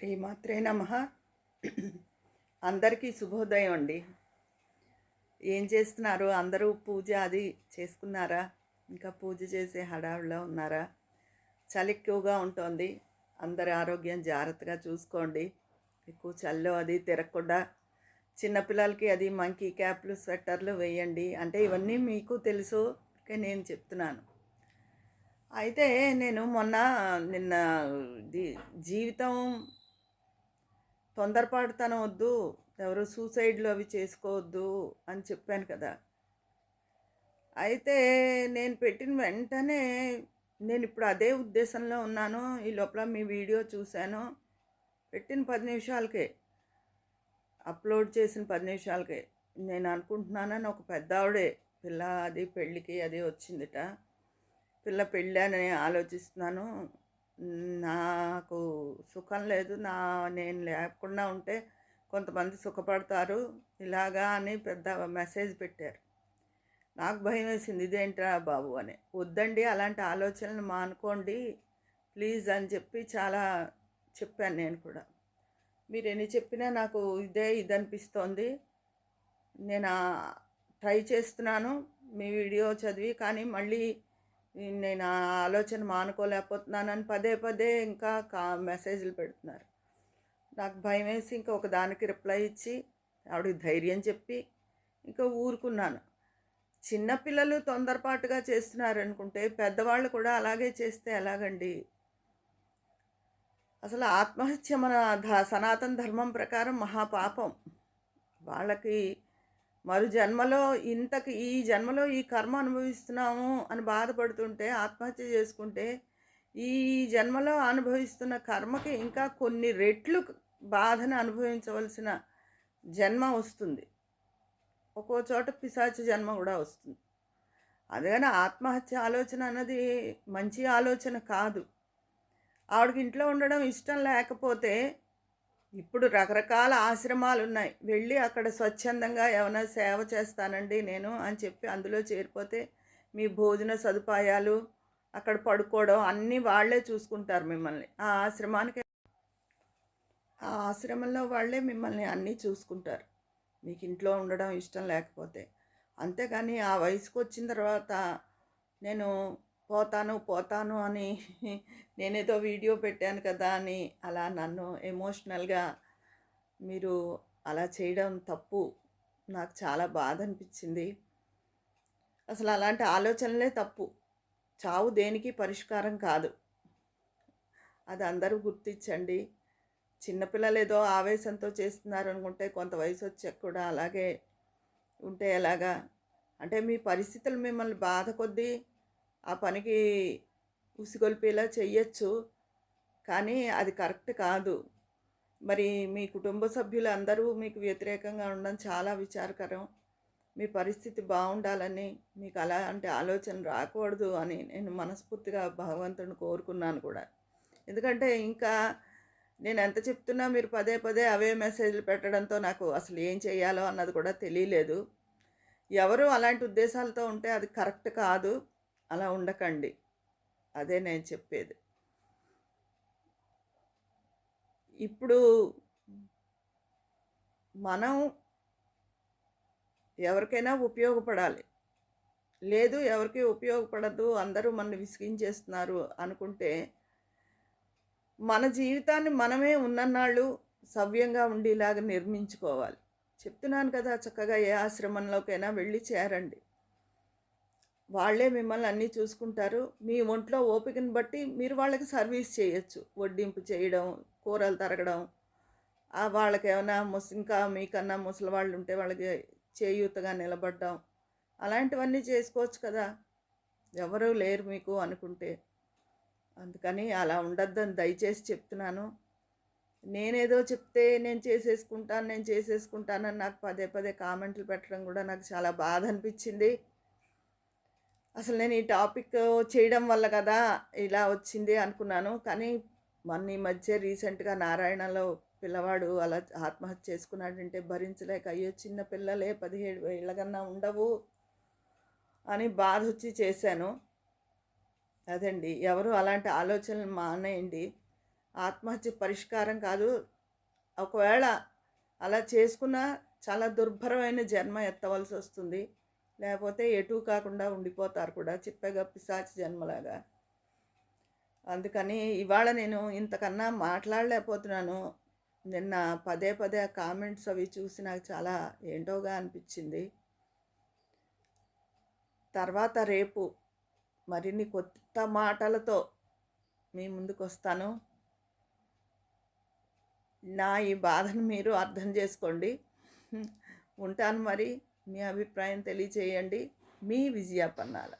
శ్రీమాత్రే నమ. అందరికీ శుభోదయం అండి. ఏం చేస్తున్నారు? అందరూ పూజ అది చేసుకున్నారా? ఇంకా పూజ చేసే హడావిడిలో ఉన్నారా? చలి ఎక్కువగా ఉంటుంది. అందరి ఆరోగ్యం జాగ్రత్తగా చూసుకోండి. ఎక్కువ చల్లో అది తిరగకుండా చిన్నపిల్లలకి అది మంకీ క్యాప్లు స్వెట్టర్లు వేయండి. అంటే ఇవన్నీ మీకు తెలుసు నేను చెప్తున్నాను. అయితే నేను మొన్న నిన్న జీవితం తొందరపాటుతనం వద్దు ఎవరు సూసైడ్లు అవి చేసుకోవద్దు అని చెప్పాను కదా. అయితే నేను పెట్టిన వెంటనే నేను ఇప్పుడు అదే ఉద్దేశంలో ఉన్నాను. ఈ లోపల మీ వీడియో చూశాను. పెట్టిన పది నిమిషాలకే అప్లోడ్ చేసిన పది నిమిషాలకే. నేను అనుకుంటున్నానని ఒక పెద్ద ఆవిడే పిల్ల అది పెళ్ళికి అది వచ్చిందిట. పిల్ల పెళ్ళి అని ఆలోచిస్తున్నాను. నాకు సుఖం లేదు. నా నేను లేకుండా ఉంటే కొంతమంది సుఖపడతారు. ఇలాగా అని పెద్ద మెసేజ్ పెట్టారు. నాకు భయం వేసింది ఇదేంట్రా బాబు అని. వద్దండి అలాంటి ఆలోచనలు మానుకోండి ప్లీజ్ అని చెప్పి చాలా చెప్పాను నేను కూడా. మీరు ఎన్ని చెప్పినా నాకు ఇదే ఇది అనిపిస్తోంది నేను ట్రై చేస్తున్నాను. మీ వీడియో చదివి కానీ మళ్ళీ నేను ఆ ఆలోచన మానుకోలేకపోతున్నానని పదే పదే ఇంకా కా మెసేజ్లు పెడుతున్నారు. నాకు భయం వేసి ఇంకా ఒక దానికి రిప్లై ఇచ్చి ఆవిడకి ధైర్యం చెప్పి ఇంకా ఊరుకున్నాను. చిన్నపిల్లలు తొందరపాటుగా చేస్తున్నారు అనుకుంటే పెద్దవాళ్ళు కూడా అలాగే చేస్తే ఎలాగండి? అసలు ఆత్మహత్య మన ధ సనాతన ధర్మం ప్రకారం మహాపాపం. వాళ్ళకి మరు జన్మలో ఇంతకు ఈ జన్మలో ఈ కర్మ అనుభవిస్తున్నాము అని బాధపడుతుంటే ఆత్మహత్య చేసుకుంటే ఈ జన్మలో అనుభవిస్తున్న కర్మకి ఇంకా కొన్ని రెట్లు బాధను అనుభవించవలసిన జన్మ వస్తుంది. ఒక్కో చోట పిశాచ జన్మ కూడా వస్తుంది. అదేగాని ఆత్మహత్య ఆలోచన అన్నది మంచి ఆలోచన కాదు. ఆవిడకి ఇంట్లో ఉండడం ఇష్టం లేకపోతే ఇప్పుడు రకరకాల ఆశ్రమాలు ఉన్నాయి వెళ్ళి అక్కడ స్వచ్ఛందంగా ఏమైనా సేవ చేస్తానండి నేను అని చెప్పి అందులో చేరిపోతే మీ భోజన సదుపాయాలు అక్కడ పడుకోవడం అన్నీ వాళ్ళే చూసుకుంటారు మిమ్మల్ని. ఆ ఆశ్రమానికి ఆ ఆశ్రమంలో వాళ్ళే మిమ్మల్ని అన్నీ చూసుకుంటారు. మీకు ఇంట్లో ఉండడం ఇష్టం లేకపోతే. అంతేగాని ఆ వయసుకు వచ్చిన తర్వాత నేను పోతాను పోతాను అని నేనేదో వీడియో పెట్టాను కదా అని అలా నన్ను ఎమోషనల్గా మీరు అలా చేయడం తప్పు. నాకు చాలా బాధ అనిపించింది. అసలు అలాంటి ఆలోచనలే తప్పు. చావు దేనికి పరిష్కారం కాదు. అది అందరూ గుర్తించండి. చిన్నపిల్లలు ఏదో ఆవేశంతో చేస్తున్నారు అనుకుంటే కొంత వయసు వచ్చాక కూడా అలాగే ఉంటే ఎలాగా? అంటే మీ పరిస్థితులు మిమ్మల్ని బాధ కొద్దీ ఆ పనికి ఉసిగొల్పేలా చెయ్యొచ్చు. కానీ అది కరెక్ట్ కాదు. మరి మీ కుటుంబ సభ్యులు అందరూ మీకు వ్యతిరేకంగా ఉండడం చాలా విచారకరం. మీ పరిస్థితి బాగుండాలని మీకు అలాంటి ఆలోచన రాకూడదు అని నేను మనస్ఫూర్తిగా భగవంతుని కోరుకున్నాను కూడా. ఎందుకంటే ఇంకా నేను ఎంత చెప్తున్నా మీరు పదే పదే అవే మెసేజ్లు పెట్టడంతో నాకు అసలు ఏం చేయాలో అన్నది కూడా తెలియలేదు. ఎవరు అలాంటి ఉద్దేశాలతో ఉంటే అది కరెక్ట్ కాదు. అలా ఉండకండి. అదే నేను చెప్పేది. ఇప్పుడు మనం ఎవరికైనా ఉపయోగపడాలి. లేదు ఎవరికి ఉపయోగపడదు అందరూ మన విసిగించేస్తున్నారు అనుకుంటే మన జీవితాన్ని మనమే ఉన్ననాళ్ళు సవ్యంగా ఉండేలాగా నిర్మించుకోవాలి. చెప్తున్నాను కదా చక్కగా ఏ ఆశ్రమంలోకైనా వెళ్ళి చేరండి. వాళ్ళే మిమ్మల్ని అన్నీ చూసుకుంటారు. మీ ఒంట్లో ఓపికను బట్టి మీరు వాళ్ళకి సర్వీస్ చేయొచ్చు. వడ్డింపు చేయడం కూరలు తరగడం. వాళ్ళకి ఏమైనా ముస్ ఇంకా మీకన్నా ముసలి వాళ్ళు ఉంటే వాళ్ళకి చేయూతగా నిలబడడం. అలాంటివన్నీ చేసుకోవచ్చు కదా. ఎవరూ లేరు మీకు అనుకుంటే. అందుకని అలా ఉండొద్దని దయచేసి చెప్తున్నాను. నేనేదో చెప్తే నేను చేసేసుకుంటాను నేను చేసేసుకుంటానని నాకు పదే పదే కామెంట్లు పెట్టడం కూడా నాకు చాలా బాధ అనిపించింది. అసలు నేను ఈ టాపిక్ చేయడం వల్ల కదా ఇలా వచ్చింది అనుకున్నాను. కానీ మొన్న ఈ మధ్య రీసెంట్గా నారాయణలో పిల్లవాడు అలా ఆత్మహత్య చేసుకున్నాడంటే భరించలేక అయ్యో చిన్న పిల్లలే పదిహేడు ఏళ్ళ కన్నా ఉండవు అని బాధ వచ్చి చేశాను. అదండి. ఎవరు అలాంటి ఆలోచనలు మానేయండి. ఆత్మహత్య పరిష్కారం కాదు. ఒకవేళ అలా చేసుకున్న చాలా దుర్భరమైన జన్మ ఎత్తవలసి వస్తుంది. లేకపోతే ఎటు కాకుండా ఉండిపోతారు కూడా. చిప్పగా పిశాచి జన్మలాగా. అందుకని ఇవాళ నేను ఇంతకన్నా మాట్లాడలేకపోతున్నాను. నిన్న పదే పదే కామెంట్స్ అవి చూసి నాకు చాలా ఏంటోగా అనిపించింది. తర్వాత రేపు మరిన్ని కొత్త మాటలతో మీ ముందుకు వస్తాను. నా ఈ బాధను మీరు అర్థం చేసుకోండి. ఉంటాను మరి. మీ అభిప్రాయం తెలియచేయండి. మీ విజయాపన్నాల